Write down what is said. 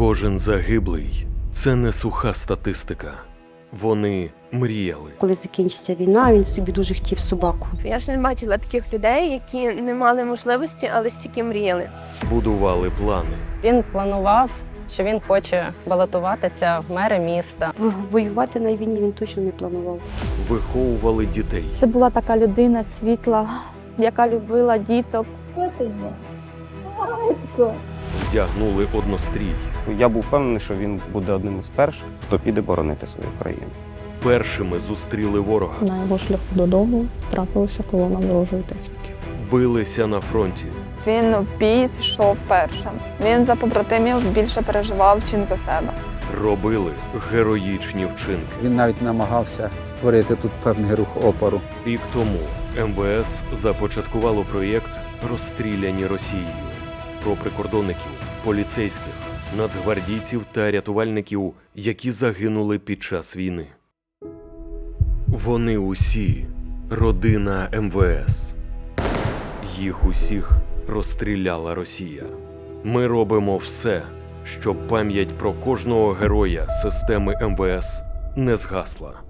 Кожен загиблий це не суха статистика. Вони мріяли, Коли закінчиться війна, він собі дуже хотів собаку. Я ж не бачила таких людей, які не мали можливості, але стільки мріяли. будували плани, Він планував, що він хоче балотуватися в мери міста. Воювати на війні він точно не планував. виховували дітей, Це була така людина світла, яка любила діток. Хто ти є? Батько. Вдягнули однострій. Я був впевнений, що він буде одним із перших, хто піде боронити свою країну. Першими зустріли ворога, На його шляху додому трапилася колона ворожої техніки. билися на фронті, Він в бій йшов першим. Він за побратимів більше переживав, чим за себе. робили героїчні вчинки. Він навіть намагався створити тут певний рух опору. Рік тому МВС започаткувало проєкт Розстріляні Росією про прикордонників, поліцейських, нацгвардійців та рятувальників, які загинули під час війни. Вони усі родина МВС. Їх усіх розстріляла Росія. Ми робимо все, щоб пам'ять про кожного героя системи МВС не згасла.